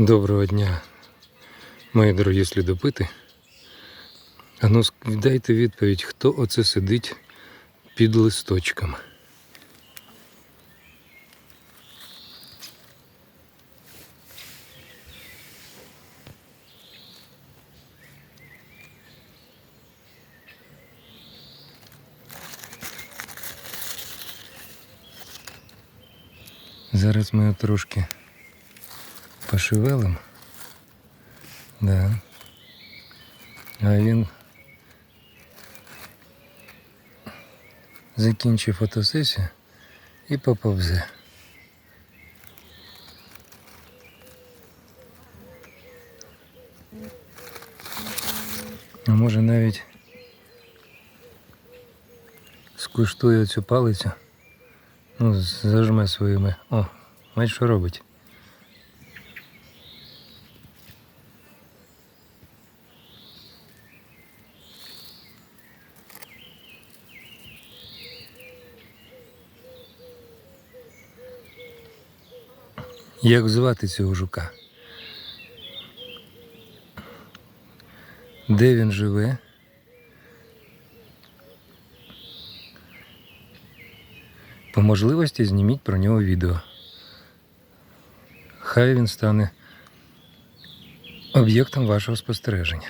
Доброго дня, мої дорогі слідопити. А ну дайте відповідь, хто оце сидить під листочком. Зараз ми трошки пошевелим. Да. А він закінчив фотосесію і поповзе. А може навіть скуштує цю палицю, ну, зажме своїми. О, бачиш, що робить. Як звати цього жука? Де він живе? По можливості зніміть про нього відео. Хай він стане об'єктом вашого спостереження.